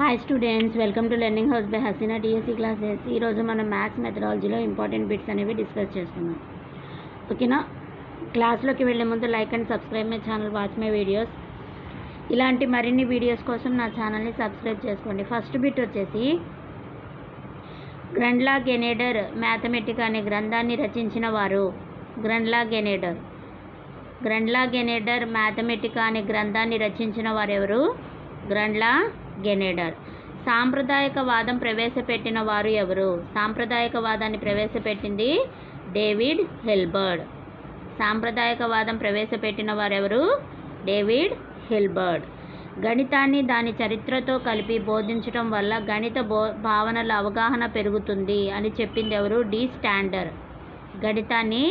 Hi students welcome to learning house by Haseena DSC classes ఈరోజు మనం maths మెథడాలజీలో important bits అనేవి discuss చేస్తున్నాం. ఓకేనా? క్లాస్లోకి వెళ్ళే ముందు like and subscribe my channel watch my videos ఇలాంటి మరిన్ని వీడియోస్ కోసం నా ఛానల్ని సబ్స్క్రైబ్ చేసుకోండి. ఫస్ట్ బిట్ వచ్చేసి గ్రండ్లా గెనేడర్ మ్యాథమెటిక్ అనే గ్రంథాన్ని రచించిన వారు. గ్రండ్లా గెనేడర్ గ్రండ్లా గెనేడర్ మ్యాథమెటికా అనే గ్రంథాన్ని రచించిన వారెవరు? గ్రండ్లా గెనేడర్. సాంప్రదాయకవాదం ప్రవేశపెట్టిన వారు ఎవరు? సాంప్రదాయకవాదాన్ని ప్రవేశపెట్టింది డేవిడ్ హెల్బర్డ్ సాంప్రదాయకవాదం ప్రవేశపెట్టిన వారెవరు? డేవిడ్ హెల్బర్డ్ గణితాన్ని దాని చరిత్రతో కలిపి బోధించటం వల్ల గణిత బో భావనల అవగాహన పెరుగుతుంది అని చెప్పింది ఎవరు? డి. స్టాండర్. గణితాన్ని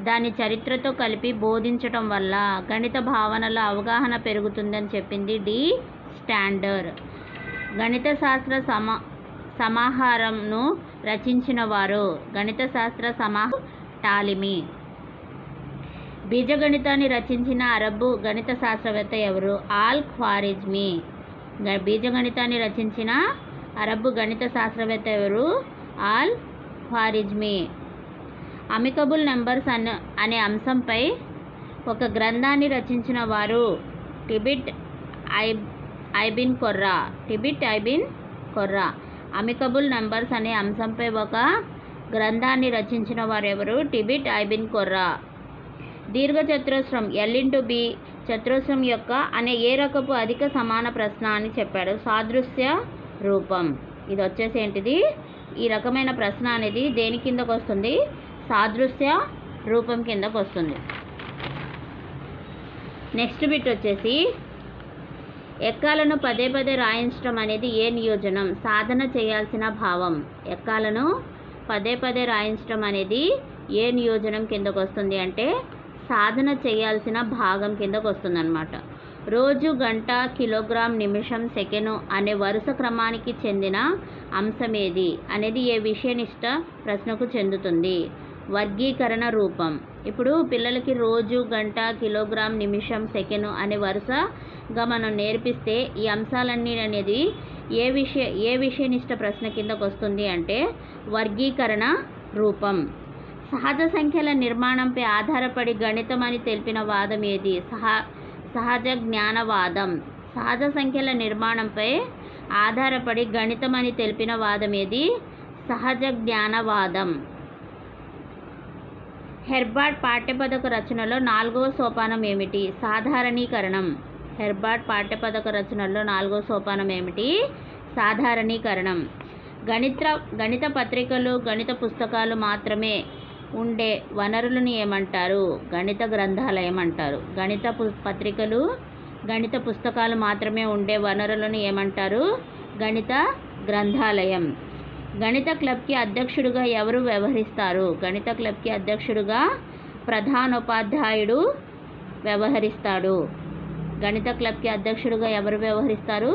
దాని చరిత్రతో కలిపి బోధించటం వల్ల గణిత భావనల అవగాహన పెరుగుతుందని చెప్పింది డి. స్టాండర్ గణిత శాస్త్ర సమా సమాహారంను రచించిన వారు గణిత శాస్త్ర సమాహ టాలిమి. బీజగణితాన్ని రచించిన అరబ్బు గణిత శాస్త్రవేత్త ఎవరు? ఆల్ ఖ్వారిజ్మి బీజగణితాన్ని రచించిన అరబ్బు గణిత శాస్త్రవేత్త ఎవరు? ఆల్ ఖ్వారిజ్మి అమికబుల్ నెంబర్స్ అన్న అనే అంశంపై ఒక గ్రంథాన్ని రచించిన వారు Thabit I ibn Qurra. Thabit ibn Qurra. Amicable numbers అనే అంశంపై ఒక గ్రంథాన్ని రచించిన వారెవరు? టిబిట్ ఐబిన్ కొర్రా. దీర్ఘ చతురస్రం ఎల్ ఇంటూ బి చతురస్రం యొక్క అనే ఏ రకపు అధిక సమాన ప్రశ్న అని చెప్పాడు. సాదృశ్య రూపం. ఇది వచ్చేసి ఏంటిది? ఈ రకమైన ప్రశ్న అనేది దేని కిందకు వస్తుంది? సాదృశ్య రూపం కిందకు వస్తుంది. నెక్స్ట్ బిట్ వచ్చేసి ఎక్కాలను పదే పదే రాయించడం అనేది ఏ నియోజనం? సాధన చేయాల్సిన భావం. ఎక్కాలను పదే పదే రాయించడం అనేది ఏ నియోజనం కిందకు వస్తుంది అంటే సాధన చేయాల్సిన భాగం కిందకు వస్తుందన్నమాట రోజు గంట కిలోగ్రామ్ నిమిషం సెకెను అనే వరుస క్రమానికి చెందిన అంశం ఏది అనేది ఏ విషయనిష్ట ప్రశ్నకు చెందుతుంది? వర్గీకరణ రూపం. ఇప్పుడు పిల్లలకి రోజు గంట కిలోగ్రామ్ నిమిషం సెకెను అనే వరుసగా మనం నేర్పిస్తే ఈ అంశాలన్నీ అనేది ఏ విషయ ఏ విషయనిష్ట ప్రశ్న కిందకు వస్తుంది అంటే వర్గీకరణ రూపం. సహజ సంఖ్యల నిర్మాణంపై ఆధారపడి గణితం అని తెలిపిన వాదం ఏది? సహ సహజ జ్ఞానవాదం. సహజ సంఖ్యల నిర్మాణంపై ఆధారపడి గణితం అని తెలిపిన వాదం ఏది? సహజ జ్ఞానవాదం. హెర్బార్ట్ పాఠ్యపథక రచనలో నాలుగవ సోపానం ఏమిటి? సాధారణీకరణం. హెర్బార్ట్ పాఠ్యపథక రచనలో నాలుగవ సోపానం ఏమిటి? సాధారణీకరణం. గణిత గణిత పత్రికలు గణిత పుస్తకాలు మాత్రమే ఉండే వనరులను ఏమంటారు? గణిత గ్రంథాలయం అంటారు గణిత పు- పత్రికలు గణిత పుస్తకాలు మాత్రమే ఉండే వనరులను ఏమంటారు? గణిత గ్రంథాలయం. గణిత క్లబ్కి అధ్యక్షుడిగా ఎవరు వ్యవహరిస్తారు? గణిత క్లబ్కి అధ్యక్షుడిగా ప్రధానోపాధ్యాయుడు వ్యవహరిస్తాడు. గణిత క్లబ్కి అధ్యక్షుడిగా ఎవరు వ్యవహరిస్తారు?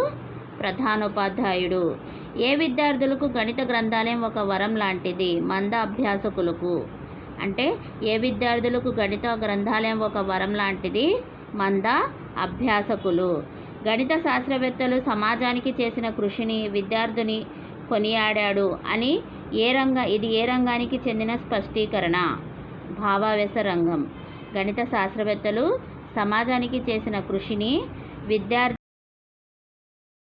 ప్రధానోపాధ్యాయుడు. ఏ విద్యార్థులకు గణిత గ్రంథాలయం ఒక వరం లాంటిది? మంద అభ్యాసకులకు. అంటే ఏ విద్యార్థులకు గణిత గ్రంథాలయం ఒక వరం లాంటిది? మంద అభ్యాసకులు. గణిత శాస్త్రవేత్తలు సమాజానికి చేసిన కృషిని విద్యార్థిని కొనియాడాడు అని ఏ రంగ ఇది ఏ రంగానికి చెందిన స్పష్టీకరణ? భావావేశ రంగం. గణిత శాస్త్రవేత్తలు సమాజానికి చేసిన కృషిని విద్యార్థి